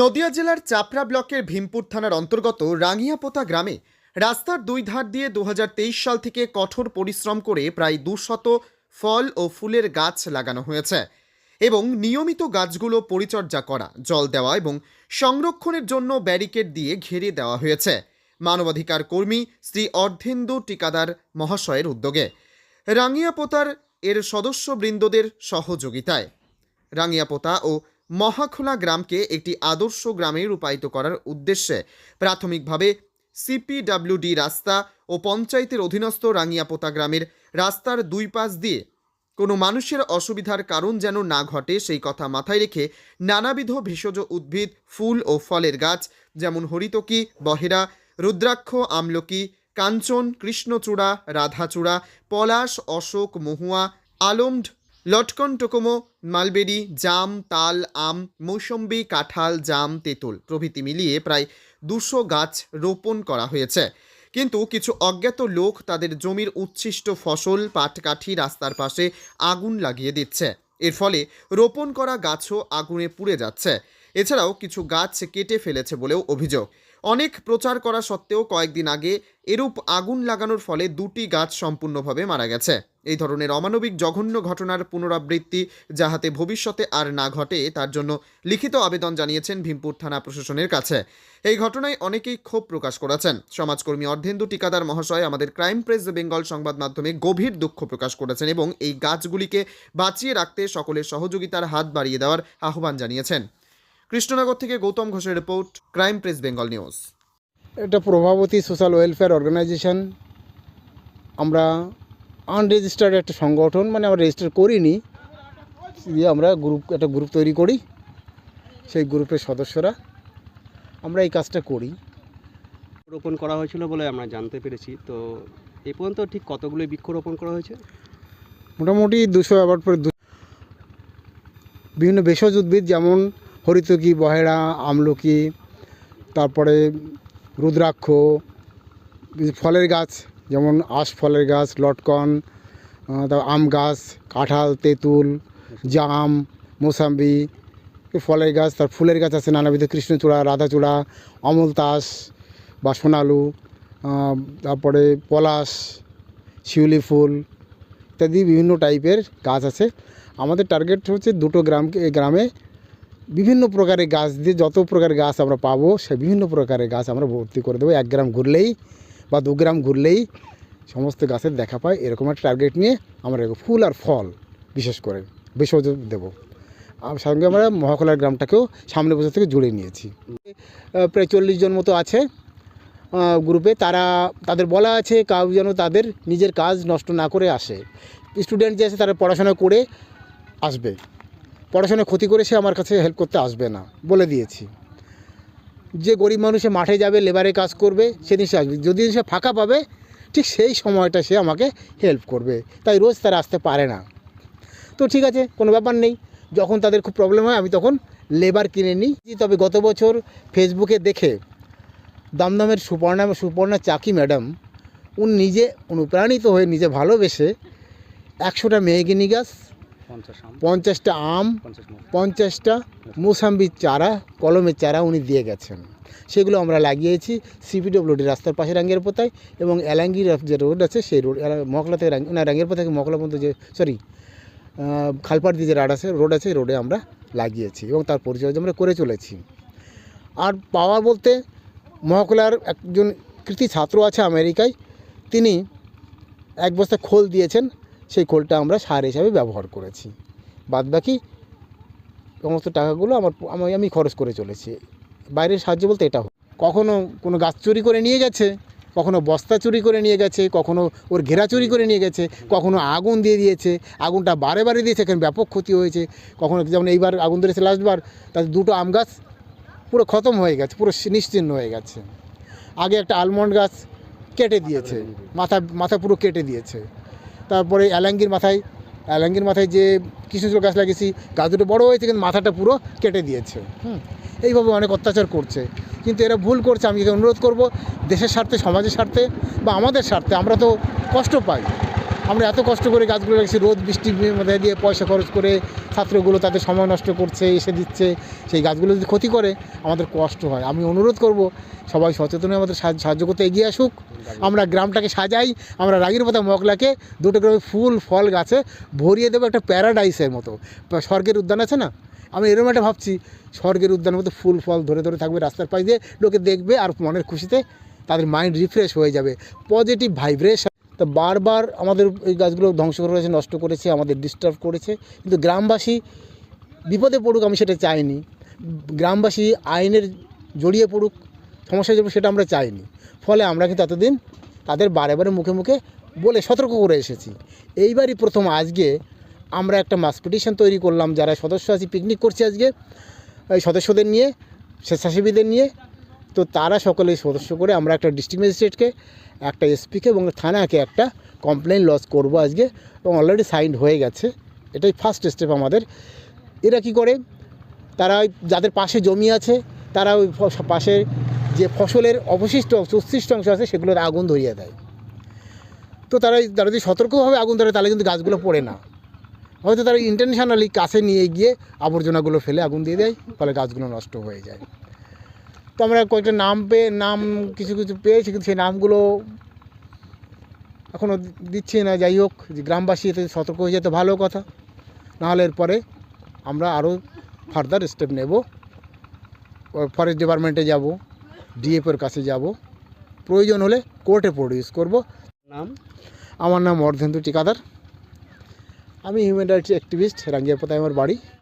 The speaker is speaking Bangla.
নদিয়া জেলার চাপড়া ব্লকের ভীমপুর থানার অন্তর্গত রাঙিয়াপোতা গ্রামে রাস্তার দুই ধার দিয়ে দু হাজার তেইশ সাল থেকে কঠোর পরিশ্রম করে প্রায় দুশত ফল ও ফুলের গাছ লাগানো হয়েছে এবং নিয়মিত গাছগুলো পরিচর্যা করা, জল দেওয়া এবং সংরক্ষণের জন্য ব্যারিকেড দিয়ে ঘিরে দেওয়া হয়েছে। মানবাধিকার কর্মী শ্রী অর্ধেন্দু টিকাদার মহাশয়ের উদ্যোগে রাঙিয়াপোতার এর সদস্যবৃন্দদের সহযোগিতায়। রাঙিয়াপোতা ও মহাখোলা গ্রামকে একটি আদর্শ গ্রামে রূপায়িত করার উদ্দেশ্যে প্রাথমিকভাবে সিপিডাব্লিউডি রাস্তা ও পঞ্চায়েতের অধীনস্থ রাঙিয়াপোতা গ্রামের রাস্তার দুই পাশ দিয়ে কোনো মানুষের অসুবিধার কারণ যেন না ঘটে সেই কথা মাথায় রেখে নানাবিধ ভেষজ উদ্ভিদ, ফুল ও ফলের গাছ, যেমন হরিতকি, বহেরা, রুদ্রাক্ষ, আমলকি, কাঞ্চন, কৃষ্ণচূড়া, রাধাচূড়া, পলাশ, অশোক, মহুয়া, আলমড লটকন, টোকোমো, মালবেরি, জাম, তাল, আম, মৌসম্বি, কাঁঠাল, জাম, তেঁতুল প্রভৃতি মিলিয়ে প্রায় দুশো গাছ রোপণ করা হয়েছে। কিন্তু কিছু অজ্ঞাত লোক তাদের জমির উচ্ছিষ্ট ফসল, পাটকাঠি রাস্তার পাশে আগুন লাগিয়ে দিচ্ছে। এর ফলে রোপণ করা গাছও আগুনে পুড়ে যাচ্ছে। এছাড়াও কিছু গাছ কেটে ফেলেছে বলেও অভিযোগ। অনেক প্রচার করা সত্ত্বেও কয়েকদিন আগে এরূপ আগুন লাগানোর ফলে দুটি গাছ সম্পূর্ণভাবে মারা গেছে। এই ধরনের অমানবিক জঘন্য ঘটনার পুনরাবৃত্তি যাহাতে ভবিষ্যতে আর না ঘটে, তার জন্য লিখিত আবেদন জানিয়েছেন ভীমপুর থানা প্রশাসনের কাছে। এই ঘটনায় অনেকেই ক্ষোভ প্রকাশ করেছেন। সমাজকর্মী অর্ধেন্দু টিকাদার মহাশয় আমাদের ক্রাইম প্রেস বেঙ্গল সংবাদ মাধ্যমে গভীর দুঃখ প্রকাশ করেছেন এবং এই গাছগুলিকে বাঁচিয়ে রাখতে সকলের সহযোগিতার হাত বাড়িয়ে দেওয়ার আহ্বান জানিয়েছেন। কৃষ্ণনগর থেকে গৌতম ঘোষের report crime press Bengal news. এটা প্রভাবতী সোশ্যাল ওয়েলফেয়ার অর্গানাইজেশন। আমরা আনরেজিস্টার্ড একটা সংগঠন মানে আমরা রেজিস্টার করিনি। দিয়ে আমরা গ্রুপ একটা গ্রুপ তৈরি করি। সেই গ্রুপের সদস্যরা আমরা এই কাজটা করি। রোপণ করা হয়েছিল বলে আমরা জানতে পেরেছি। তো এ পর্যন্ত ঠিক কতগুলো বৃক্ষরোপণ করা হয়েছে? মোটামুটি দুশো আবার পরে দু- বিভিন্ন ভেষজ উদ্ভিদ যেমন হরিতকি বহেড়া আমলকি, তারপরে রুদ্রাক্ষ ফলের গাছ, যেমন আঁশ ফলের গাছ, লটকন তারপর আম গাছ, কাঁঠাল, তেঁতুল, জাম, মোসাম্বি ফলের গাছ, তার ফুলের গাছ আছে নানাবিধ, কৃষ্ণচূড়া, রাধাচূড়া, অমলতাস বা সোনালু তারপরে পলাশ, শিউলি ফুল ইত্যাদি বিভিন্ন টাইপের গাছ আছে। আমাদের টার্গেট হচ্ছে দুটো গ্রামকে, গ্রামে বিভিন্ন প্রকারের গাছ দিয়ে যত প্রকারের গাছ আমরা পাবো, সে বিভিন্ন প্রকারের গাছ আমরা ভর্তি করে দেবো। এক গ্রাম ঘুরলেই বা দু গ্রাম ঘুরলেই সমস্ত গাছের দেখা পায়। এরকম একটা টার্গেট নিয়ে আমরা ফুল আর ফল বিশেষ করে বিসর্জন দেবো। আর সঙ্গে আমরা মহাকলার গ্রামটাকেও সামনে বছর থেকে জুড়ে নিয়েছি। প্রায় চল্লিশ জন মতো আছে গ্রুপে তারা, তাদের বলা আছে, কাউ যেন তাদের নিজের কাজ নষ্ট না করে আসে। স্টুডেন্ট যে আছে তারা পড়াশোনা করে আসবে। পড়াশোনা ক্ষতি করে সে আমার কাছে হেল্প করতে আসবে না, বলে দিয়েছি। যে গরিব মানুষে মাঠে যাবে লেবারে কাজ করবে সেদিন সে আসবে। যদি সে ফাঁকা পাবে, ঠিক সেই সময়টা সে আমাকে হেল্প করবে। তাই রোজ তারা আসতে পারে না। তো ঠিক আছে, কোনো ব্যাপার নেই। যখন তাদের খুব প্রবলেম হয়, আমি তখন লেবার কিনে নিই। তবে গত বছর ফেসবুকে দেখে দমদমের সুপর্ণা সুপর্ণা চাকি ম্যাডাম, উনি নিজে অনুপ্রাণিত হয়ে নিজে ভালোবেসে একশোটা মেহগিনি গাছ পঞ্চাশটা আম পঞ্চাশটা মুসাম্বির চারা কলমের চারা উনি দিয়ে গেছেন। সেগুলো আমরা লাগিয়েছি সিপিডব্লিউডি রাস্তার পাশে রাঙ্গের পোতায় এবং এলাঙ্গির যে রোড আছে সেই রোড মকলা থেকে না রাঙ্গের পোতা থেকে মকলা পর্যন্ত যে সরি খালপাড় দিয়ে যে রাড আছে রোড আছে রোডে আমরা লাগিয়েছি এবং তার পরিচর্যা আমরা করে চলেছি। আর পাওয়া বলতে মহকলার একজন কৃতি ছাত্র আছে আমেরিকায় তিনি এক বস্তা খোল দিয়েছেন সেই খোলটা আমরা সার হিসাবে ব্যবহার করেছি। বাদবাকি সমস্ত টাকাগুলো আমার আমি আমি খরচ করে চলেছি। বাইরের সাহায্য বলতে এটা কখনো কোনো গাছ চুরি করে নিয়ে গেছে, কখনো বস্তা চুরি করে নিয়ে গেছে, কখনো ওর ঘেরা চুরি করে নিয়ে গেছে, কখনো আগুন দিয়ে দিয়েছে, আগুনটা বারে বারে দিয়েছে, এখানে ব্যাপক ক্ষতি হয়েছে। কখনো যেমন এইবার আগুন ধরেছে লাস্টবার তাতে দুটো আম গাছ পুরো খতম হয়ে গেছে, পুরো নিশ্চিন্ন হয়ে গেছে। আগে একটা আলমন্ড গাছ কেটে দিয়েছে, মাথা মাথা পুরো কেটে দিয়েছে। তারপরে অ্যালাঙ্গির মাথায় অ্যালাঙ্গির মাথায় যে কিছু কৃষ্ণচূড় গাছ লাগিয়েছি, গাছ দুটো বড়ো হয়েছে, কিন্তু মাথাটা পুরো কেটে দিয়েছে। হুম, এইভাবে অনেক অত্যাচার করছে। কিন্তু এরা ভুল করছে, আমি অনুরোধ করব, দেশের স্বার্থে, সমাজের স্বার্থে বা আমাদের স্বার্থে আমরা তো কষ্ট পাই। আমরা এত কষ্ট করে গাছগুলো রাখছি, রোদ, বৃষ্টি মধ্যে দিয়ে পয়সা খরচ করে ছাত্রগুলো তাদের সময় নষ্ট করছে, এসে দিচ্ছে, সেই গাছগুলো যদি ক্ষতি করে, আমাদের কষ্ট হয়। আমি অনুরোধ করব, সবাই সচেতন আমাদের সাহায্য সাহায্য করতে এগিয়ে আসুক। আমরা গ্রামটাকে সাজাই, আমরা রাগির পাতা মগলাকে দুটো গ্রামে ফুল, ফল গাছে ভরিয়ে দেবো একটা প্যারাডাইসের মতো। স্বর্গের উদ্যান আছে না? আমি এরকম একটা ভাবছি, স্বর্গের উদ্যানের মতো ফুল, ফল ধরে ধরে থাকবে রাস্তার পাশ দিয়ে, লোকে দেখবে আর মনের খুশিতে তাদের মাইন্ড রিফ্রেশ হয়ে যাবে। পজিটিভ ভাইব্রেশন তো বারবার আমাদের এই গাছগুলো ধ্বংস করেছে নষ্ট করেছে, আমাদের ডিস্টার্ব করেছে। কিন্তু গ্রামবাসী বিপদে পড়ুক, আমি সেটা চাইনি। গ্রামবাসী আইনের জড়িয়ে পড়ুক সমস্যায় যাবে সেটা আমরা চাইনি। ফলে আমরা কিন্তু এতদিন তাদের বারে বারে মুখে মুখে বলে সতর্ক করে এসেছি। এইবারই প্রথম আজকে আমরা একটা মাস পিটিশন তৈরি করলাম, যারা সদস্য আছি পিকনিক করছে আজকে। এই সদস্যদের নিয়ে, স্বেচ্ছাসেবীদের নিয়ে তো তারা সকলে সদস্য করে আমরা একটা ডিস্ট্রিক্ট ম্যাজিস্ট্রেটকে একটা এসপিকে এবং থানাকে একটা কমপ্লেন লস করব আজকে এবং অলরেডি সাইন হয়ে গেছে। এটাই ফার্স্ট স্টেপ আমাদের। এরা কি করে? তারা যাদের পাশে জমি আছে, তারা ওই ফ- পাশে যে ফসলের অবশিষ্ট উচ্ছিষ্ট অংশ আছে সেগুলোর আগুন ধরিয়ে দেয়। তো তারা তারা যদি সতর্কভাবে আগুন ধরে, তাহলে কিন্তু গাছগুলো পড়ে না। হয়তো তারা ইন্টারন্যাশনালি কাছে নিয়ে গিয়ে আবর্জনাগুলো ফেলে আগুন দিয়ে দেয়, ফলে গাছগুলো নষ্ট হয়ে যায়। তো আমরা কয়েকটা নাম পেয়ে নাম কিছু কিছু পেয়েছি কিন্তু সেই নামগুলো এখনও দিচ্ছি না। যাই হোক যে গ্রামবাসী এতে সতর্ক হয়ে যেতে ভালো কথা। নাহলে এরপরে আমরা আরও ফার্দার স্টেপ নেব। ফরেস্ট ডিপার্টমেন্টে যাব ডিএফওর কাছে যাব। প্রয়োজন হলে কোর্টে প্রডিউস করব। নাম? আমার নাম অর্ধেন্দু টিকাদার আমি হিউম্যান রাইটস অ্যাক্টিভিস্ট রাঙ্গিয়াপোতায় আমার বাড়ি।